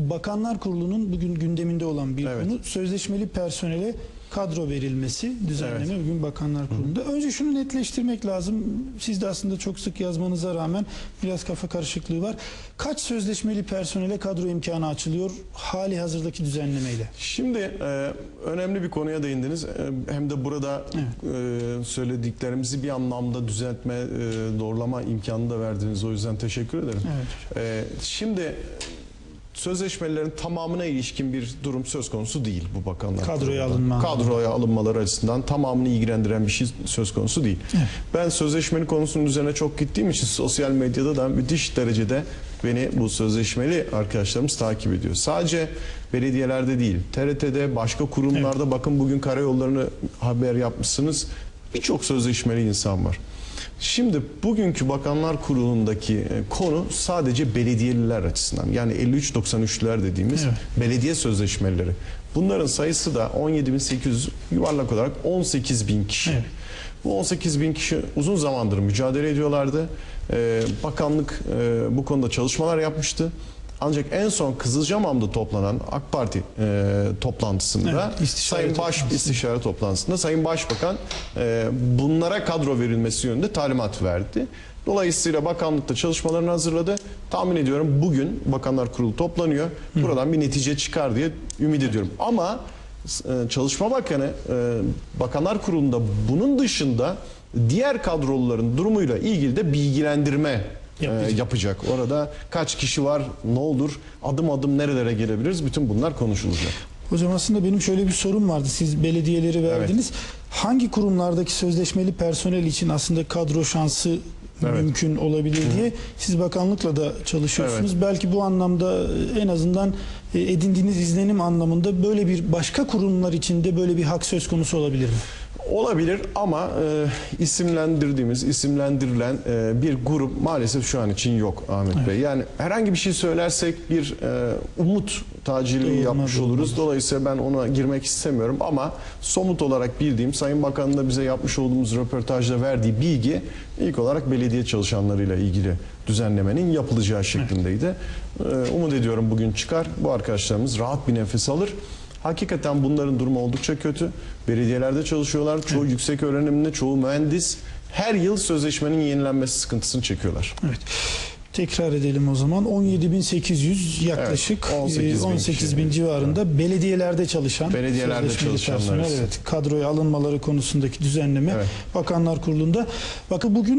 Bakanlar Kurulu'nun bugün gündeminde olan bir Evet. konu sözleşmeli personele kadro verilmesi düzenleme bugün Bakanlar Kurulu'nda. Önce şunu netleştirmek lazım. Siz de aslında çok sık yazmanıza rağmen biraz kafa karışıklığı var. Kaç sözleşmeli personele kadro imkanı açılıyor hali hazırdaki düzenlemeyle? Şimdi e, önemli bir konuya değindiniz. E, hem de burada e, söylediklerimizi bir anlamda düzeltme, e, doğrulama imkanı da verdiniz. O yüzden teşekkür ederim. Evet. E, şimdi sözleşmelerin tamamına ilişkin bir durum söz konusu değil bu bakanlar. Kadroya alınma Kadroya alınmaları açısından tamamını ilgilendiren bir şey söz konusu değil. Ben sözleşmeli konusunun üzerine çok gittiğim için sosyal medyada da müthiş derecede beni bu sözleşmeli arkadaşlarımız takip ediyor. Sadece belediyelerde değil, TRT'de, başka kurumlarda bakın bugün karayollarını haber yapmışsınız. Birçok sözleşmeli insan var. Şimdi bugünkü Bakanlar Kurulu'ndaki e, konu sadece belediyeliler açısından. Yani 53-93'ler dediğimiz Evet. belediye sözleşmeleri. Bunların sayısı da 17.800 yuvarlak olarak 18.000 kişi. Evet. Bu 18 bin kişi uzun zamandır mücadele ediyorlardı. Ee, bakanlık e, bu konuda çalışmalar yapmıştı. Ancak en son Kızılcamam'da toplanan AK Parti e, toplantısında Evet, istişare Sayın Baş toplantısı. istişare toplantısında Sayın Başbakan e, bunlara kadro verilmesi yönünde talimat verdi. Dolayısıyla bakanlıkta çalışmalarını hazırladı. Tahmin ediyorum bugün Bakanlar Kurulu toplanıyor. Buradan bir netice çıkar diye ümit ediyorum. Ama e, Çalışma Bakanı e, Bakanlar Kurulu'nda bunun dışında diğer kadroluların durumuyla ilgili de bilgilendirme e, Yapacak. yapacak. Orada kaç kişi var, ne olur, adım adım nerelere gelebiliriz bütün bunlar konuşulacak. Hocam aslında benim şöyle bir sorum vardı. Siz belediyeleri verdiniz. Hangi kurumlardaki sözleşmeli personel için aslında kadro şansı Evet. mümkün olabilir diye siz bakanlıkla da çalışıyorsunuz. Belki bu anlamda e, en azından e, edindiğiniz izlenim anlamında böyle bir başka kurumlar içinde böyle bir hak söz konusu olabilir mi? Olabilir ama e, isimlendirdiğimiz, isimlendirilen e, bir grup maalesef şu an için yok Ahmet Bey. Yani herhangi bir şey söylersek bir e, umut tacirliği Doğru, yapmış oluruz. Dolayısıyla ben ona girmek istemiyorum ama somut olarak bildiğim Sayın Bakan'ın da bize yapmış olduğumuz röportajda verdiği bilgi ilk olarak belediye çalışanlarıyla ilgili düzenlemenin yapılacağı şeklindeydi. E, umut ediyorum bugün çıkar. Bu arkadaşlarımız rahat bir nefes alır. Hakikaten bunların durumu oldukça kötü. Belediyelerde çalışıyorlar. Çoğu yüksek öğrenimli, çoğu mühendis. Her yıl sözleşmenin yenilenmesi sıkıntısını çekiyorlar. Evet. Tekrar edelim o zaman. 17.800 yaklaşık Evet, 18 18 bin 18 bin kişi. civarında belediyelerde çalışan Belediyelerde çalışanlar personel, evet kadroya alınmaları konusundaki düzenleme Evet. Bakanlar Kurulu'nda. Bakın bugün